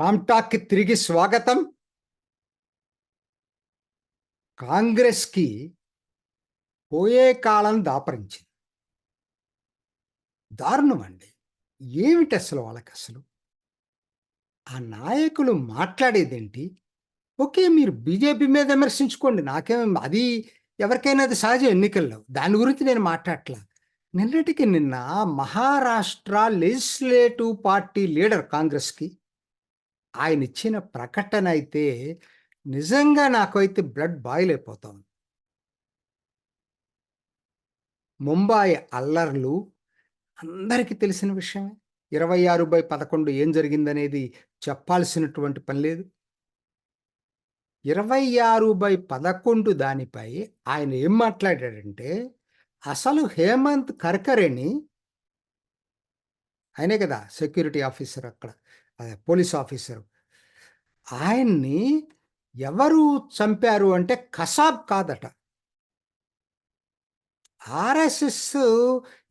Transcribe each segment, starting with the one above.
రామ్టాక్కి తిరిగి స్వాగతం. కాంగ్రెస్కి పోయే కాలం దాపరించింది. దారుణం అండి. ఏమిటి అసలు వాళ్ళకి అసలు? ఆ నాయకులు మాట్లాడేదేంటి? ఓకే మీరు బీజేపీ మీద విమర్శించుకోండి. నాకేం అది ఎవరికైనా అది సహజ ఎన్నికల్లో దాని గురించి నేను మాట్లాడట్లా. నిన్నటికి నిన్న మహారాష్ట్ర లెజిస్లేటివ్ పార్టీ లీడర్ కాంగ్రెస్కి ఆయన ఇచ్చిన ప్రకటన అయితే నిజంగా నాకైతే బ్లడ్ బాయిల్ అయిపోతాం ముంబాయి అల్లర్లు అందరికీ తెలిసిన విషయమే. ఇరవై ఆరు బై పదకొండు ఏం జరిగిందనేది చెప్పాల్సినటువంటి పని లేదు. ఇరవై ఆరు బై పదకొండు దానిపై ఆయన ఏం మాట్లాడాడంటే అసలు హేమంత్ కర్కరేని ఆయనే కదా సెక్యూరిటీ ఆఫీసర్ అక్కడ పోలీస్ ఆఫీసర్. ఆయన్ని ఎవరు చంపారు అంటే కసాబ్ కాదట. ఆర్ఎస్ఎస్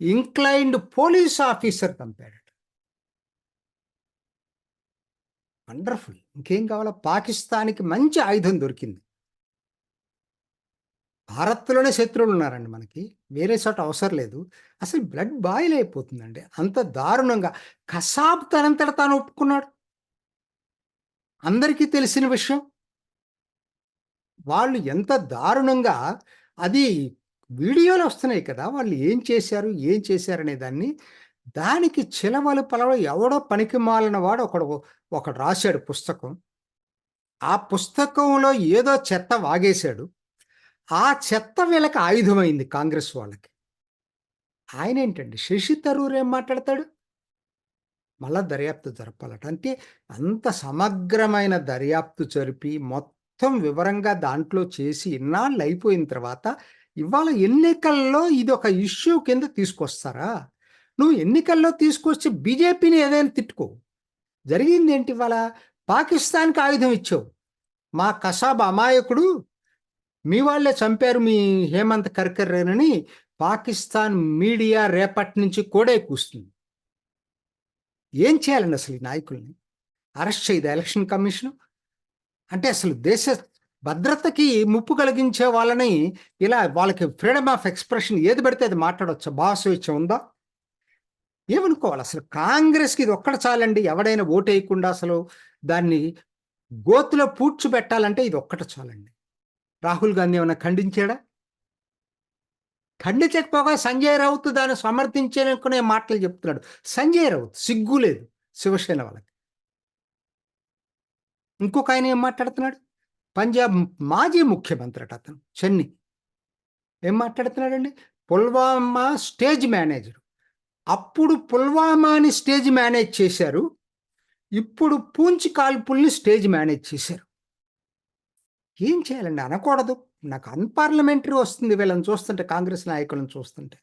ఇంక్లైన్డ్ పోలీస్ ఆఫీసర్ చంపాడట. వండర్ఫుల్. ఇంకేం కావాలో పాకిస్తాన్కి మంచి ఆయుధం దొరికింది. భారత్లోనే శత్రువులు ఉన్నారండి మనకి. వేరే చోట అవసరం లేదు. అసలు బ్లడ్ బాయిల్ అయిపోతుందండి. అంత దారుణంగా. కసాబ్ తనంతట తాను ఒప్పుకున్నాడు. అందరికీ తెలిసిన విషయం. వాళ్ళు ఎంత దారుణంగా అది వీడియోలు వస్తున్నాయి కదా వాళ్ళు ఏం చేశారు ఏం చేశారనే దాన్ని. దానికి చిలవలు పలవలు ఎవడో పనికి మాలిన వాడు ఒకడు ఒకడు రాశాడు పుస్తకం. ఆ పుస్తకంలో ఏదో చెత్త వాగేశాడు. ఆ చెత్త వీళ్ళకి ఆయుధమైంది కాంగ్రెస్ వాళ్ళకి. ఆయన ఏంటండి శశి తరూర్ ఏం మాట్లాడతాడు? మళ్ళా దర్యాప్తు జరపాలట. అంటే అంత సమగ్రమైన దర్యాప్తు జరిపి మొత్తం వివరంగా దాంట్లో చేసి ఇన్నాళ్ళు అయిపోయిన తర్వాత ఇవాళ ఎన్నికల్లో ఇది ఒక ఇష్యూ కింద తీసుకొస్తారా? నువ్వు ఎన్నికల్లో తీసుకొచ్చి బీజేపీని ఏదైనా తిట్టుకో. జరిగింది ఏంటి ఇవాళ? పాకిస్తాన్కి ఆయుధం ఇచ్చావు. మా కసాబ్ అమాయకుడు మీ వాళ్ళే చంపారు మీ హేమంత్ కర్కర్రేనని పాకిస్తాన్ మీడియా రేపటి నుంచి కూడా కూస్తుంది. ఏం చేయాలండి అసలు ఈ నాయకుల్ని? అరెస్ట్ చేయదు ఎలక్షన్ కమిషన్? అంటే అసలు దేశ భద్రతకి ముప్పు కలిగించే వాళ్ళని ఇలా వాళ్ళకి ఫ్రీడమ్ ఆఫ్ ఎక్స్ప్రెషన్ ఏది పడితే అది మాట్లాడవచ్చు భావస్వేచ్ఛ ఉందా? ఏమనుకోవాలి అసలు? కాంగ్రెస్కి ఇది ఒక్కడ చాలండి. ఎవడైనా ఓటేయకుండా అసలు దాన్ని గోతులో పూడ్చిపెట్టాలంటే ఇది ఒక్కట చాలండి. రాహుల్ గాంధీ ఏమైనా ఖండించాడా? ఖండించకపోగా సంజయ్ రౌత్ దాన్ని సమర్థించనుకునే మాటలు చెప్తున్నాడు. సంజయ్ రౌత్ సిగ్గు లేదు శివసేన వాళ్ళకి. ఇంకొక ఆయన ఏం మాట్లాడుతున్నాడు? పంజాబ్ మాజీ ముఖ్యమంత్రి అట అతను చెన్ని. ఏం మాట్లాడుతున్నాడండి? Pulwama stage manager. అప్పుడు పుల్వామాని స్టేజ్ మేనేజ్ చేశారు. ఇప్పుడు పూంచి కాల్పుల్ని స్టేజ్ మేనేజ్ చేశారు. ఏం చేయాలండి? అనకూడదు. నాకు అన్పార్లమెంటరీ వస్తుంది వీళ్ళని చూస్తుంటే కాంగ్రెస్ నాయకులను చూస్తుంటే.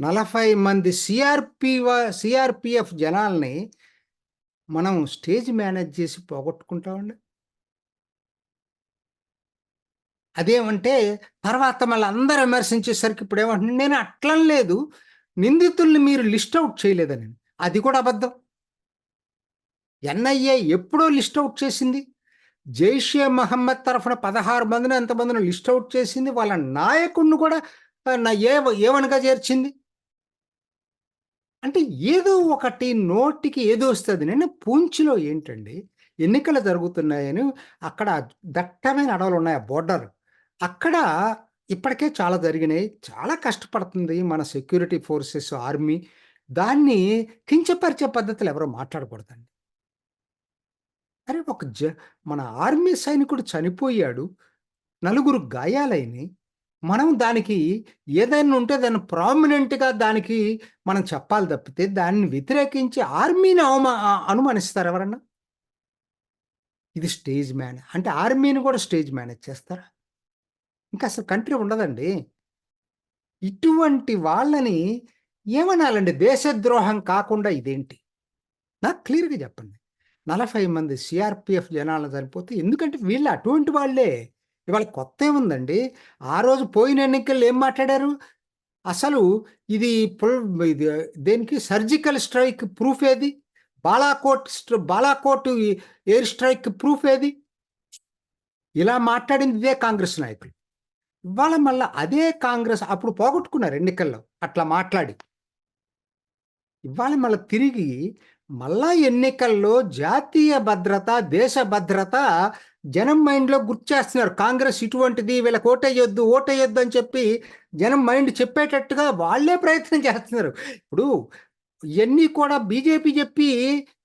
నలభై మంది సిఆర్పి సిఆర్పిఎఫ్ జనాల్ని మనం స్టేజ్ మేనేజ్ చేసి పోగొట్టుకుంటామండి. అదేమంటే తర్వాత మళ్ళీ అందరు విమర్శించేసరికి ఇప్పుడు ఏమంటున్నాను నేను అట్లం లేదు. నిందితుల్ని మీరు లిస్ట్ అవుట్ చేయలేదని అది కూడా అబద్ధం. ఎన్ఐఏ ఎప్పుడో లిస్ట్ అవుట్ చేసింది. జైషే మహమ్మద్ తరఫున పదహారు మందిని ఎంతమందిని లిస్ట్ అవుట్ చేసింది. వాళ్ళ నాయకుడిని కూడా నా ఏ ఏవనగా చేర్చింది? అంటే ఏదో ఒకటి నోటికి ఏదో వస్తుంది. నేను పూంచిలో ఏంటండి ఎన్నికలు జరుగుతున్నాయని అక్కడ దట్టమైన అడవులు ఉన్నాయి ఆ బోర్డర్. అక్కడ ఇప్పటికే చాలా జరిగినాయి. చాలా కష్టపడుతుంది మన సెక్యూరిటీ ఫోర్సెస్ ఆర్మీ. దాన్ని కించపరిచే పద్ధతులు ఎవరో మాట్లాడకూడదండి. అరే ఒక జ మన ఆర్మీ సైనికుడు చనిపోయాడు. నలుగురు గాయాలైనవి మనం దానికి ఏదైనా ఉంటే దాన్ని ప్రామినెంట్గా దానికి మనం చెప్పాలి తప్పితే దాన్ని వ్యతిరేకించి ఆర్మీని అవమా అనుమానిస్తారు ఎవరన్నా? ఇది స్టేజ్ మ్యాన్. అంటే ఆర్మీని కూడా స్టేజ్ మేనేజ్ చేస్తారా? ఇంకా అసలు కంట్రీ ఉండదండి. ఇటువంటి వాళ్ళని ఏమనాలండి? దేశద్రోహం కాకుండా ఇదేంటి? నాకు క్లియర్గా చెప్పండి. నలభై మంది సిఆర్పిఎఫ్ జనాలను చనిపోతే ఎందుకంటే వీళ్ళు అటువంటి వాళ్ళే. ఇవాళ కొత్త ఏముందండి? ఆ రోజు పోయిన ఎన్నికల్లో ఏం మాట్లాడారు? అసలు ఇది పుల్ ఇది దేనికి? సర్జికల్ స్ట్రైక్ ప్రూఫ్ ఏది? Balakot Balakot air strike proof ఏది? ఇలా మాట్లాడింది ఇదే కాంగ్రెస్ నాయకులు. ఇవాళ మళ్ళీ అదే కాంగ్రెస్ అప్పుడు పోగొట్టుకున్నారు ఎన్నికల్లో అట్లా మాట్లాడి. ఇవాళ మళ్ళీ తిరిగి మళ్ళా ఎన్నికల్లో జాతీయ భద్రత దేశ భద్రత జనం మైండ్లో గుర్తు చేస్తున్నారు. కాంగ్రెస్ ఇటువంటిది వీళ్ళకి ఓటేయొద్దు ఓటేయొద్దు అని చెప్పి జనం మైండ్ చెప్పేటట్టుగా వాళ్ళే ప్రయత్నం చేస్తున్నారు. ఇప్పుడు ఇవన్నీ కూడా బీజేపీ చెప్పి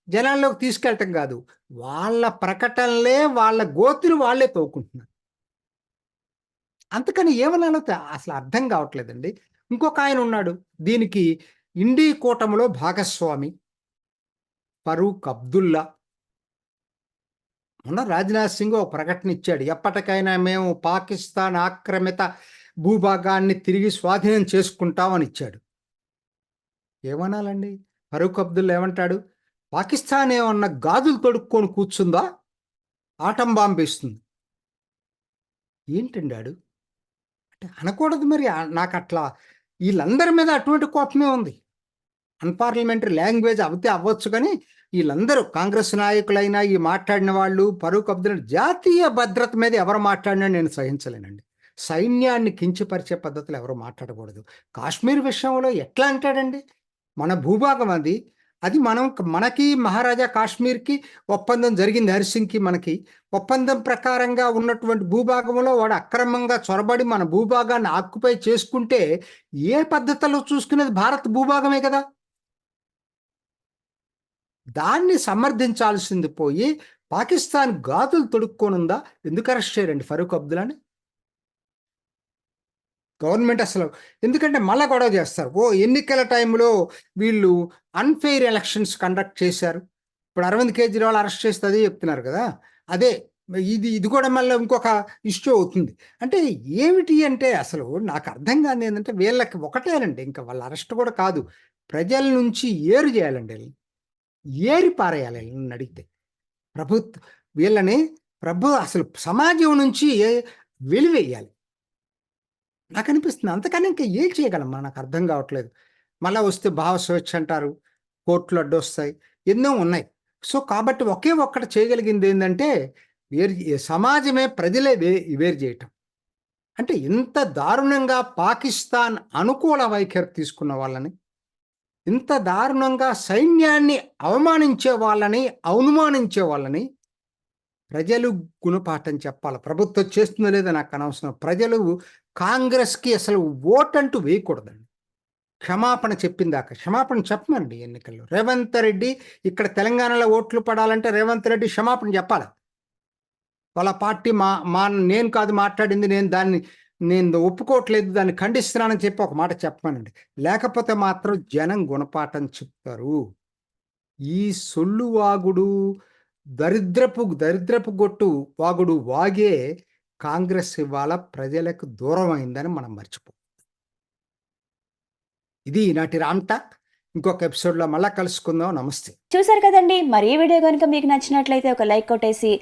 జనాల్లోకి తీసుకెళ్ళటం కాదు. వాళ్ళ ప్రకటనలే వాళ్ళ గోతులు వాళ్ళే తోకుంటున్నారు. అందుకని ఏమన్నానో అసలు అర్థం కావట్లేదండి. ఇంకొక ఆయన ఉన్నాడు. దీనికి ఇండీ కూటమిలో భాగస్వామి. ఫరూక్ అబ్దుల్లా. మొన్న రాజ్నాథ్ సింగ్ ఒక ప్రకటన ఇచ్చాడు. ఎప్పటికైనా మేము పాకిస్తాన్ ఆక్రమిత భూభాగాన్ని తిరిగి స్వాధీనం చేసుకుంటామని ఇచ్చాడు. ఏమనాలండి? ఫరూక్ అబ్దుల్లా ఏమంటాడు? పాకిస్తాన్ ఏమన్నా గాజులు తొడుక్కొని కూర్చుందా? ఆటం బాంబేస్తుంది ఏంటండి ఆడు? అంటే అనకూడదు మరి. నాకు అట్లా వీళ్ళందరి మీద అటువంటి కోపమే ఉంది. అన్పార్లమెంటరీ లాంగ్వేజ్ అవుతే అవ్వచ్చు కానీ వీళ్ళందరూ కాంగ్రెస్ నాయకులైనా ఈ మాట్లాడిన వాళ్ళు ఫరూక్ అబ్దుల్ జాతీయ భద్రత మీద ఎవరు మాట్లాడినా నేను సహించలేనండి. సైన్యాన్ని కించపరిచే పద్ధతులు ఎవరు మాట్లాడకూడదు. కాశ్మీర్ విషయంలో ఎట్లా అంటాడండి? మన భూభాగం అది. అది మనం మనకి మహారాజా కాశ్మీర్కి ఒప్పందం జరిగింది హరిసింగ్కి మనకి. ఒప్పందం ప్రకారంగా ఉన్నటువంటి భూభాగంలో వాడు అక్రమంగా చొరబడి మన భూభాగాన్ని ఆక్యుపై చేసుకుంటే ఏ పద్ధతిలో చూసుకునేది భారత్ భూభాగమే కదా? దాన్ని సమర్థించాల్సింది పోయి పాకిస్తాన్ గాతులు తొడుక్కోనుందా? ఎందుకు అరెస్ట్ చేయరండి ఫరూక్ అబ్దుల్లాని? గవర్నమెంట్ అసలు ఎందుకంటే మళ్ళా గొడవ చేస్తారు. ఓ ఎన్నికల టైంలో వీళ్ళు అన్ఫెయిర్ ఎలక్షన్స్ కండక్ట్ చేశారు. ఇప్పుడు అరవింద్ కేజ్రీవాల్ అరెస్ట్ చేస్తే అదే చెప్తున్నారు కదా. అదే ఇది ఇది కూడా మళ్ళీ ఇంకొక ఇష్యూ అవుతుంది. అంటే ఏమిటి అంటే అసలు నాకు అర్థం కాని ఏంటంటే వీళ్ళకి ఒకటేనండి. ఇంకా వాళ్ళ అరెస్ట్ కూడా కాదు. ప్రజల నుంచి ఏరు చేయాలండి ఏరి పారేయాలి నన్ను అడిగితే. ప్రభుత్వ వీళ్ళని ప్రభు అసలు సమాజం నుంచి వెలివేయాలి. నాకు అనిపిస్తుంది. అంతకన్నా ఇంకా ఏం చేయగలం? మనకు నాకు అర్థం కావట్లేదు. మళ్ళా వస్తే భావ స్వేచ్ఛ అంటారు. కోర్టులు అడ్డొస్తాయి. ఎన్నో ఉన్నాయి. సో కాబట్టి ఒకే ఒక్కటి చేయగలిగింది ఏంటంటే వేరు సమాజమే ప్రజలే వే వేరు చేయటం. అంటే ఇంత దారుణంగా పాకిస్తాన్ అనుకూల వైఖరి తీసుకున్న వాళ్ళని ఇంత దారుణంగా సైన్యాన్ని అవమానించే వాళ్ళని అవమానించే వాళ్ళని ప్రజలు గుణపాఠం చెప్పాలి. ప్రభుత్వం చేస్తుందో లేదో నాకు అనవసరం. ప్రజలు కాంగ్రెస్కి అసలు ఓటంటూ వేయకూడదండి. క్షమాపణ చెప్పిందాక క్షమాపణ చెప్పమండి ఎన్నికల్లో. రేవంత్ రెడ్డి ఇక్కడ తెలంగాణలో ఓట్లు పడాలంటే రేవంత్ రెడ్డి క్షమాపణ చెప్పాలి. వాళ్ళ పార్టీ మా మా నేను కాదు మాట్లాడింది నేను దాన్ని నేను ఒప్పుకోవట్లేదు దాన్ని ఖండిస్తున్నానని చెప్పి ఒక మాట చెప్పానండి. లేకపోతే మాత్రం జనం గుణపాఠం చెప్తారు. ఈ సొల్లు వాగుడు దరిద్రపు దరిద్రపు గొట్టు వాగుడు వాగే కాంగ్రెస్ ఇవాళ ప్రజలకు దూరం అయిందని మనం మర్చిపో. ఇది ఈనాటి రామ్ టాక్. ఇంకొక ఎపిసోడ్లో మళ్ళీ కలుసుకుందాం. నమస్తే. చూసారు కదండి మరి ఈ వీడియో కనుక మీకు నచ్చినట్లయితే ఒక లైక్ కొట్టేసి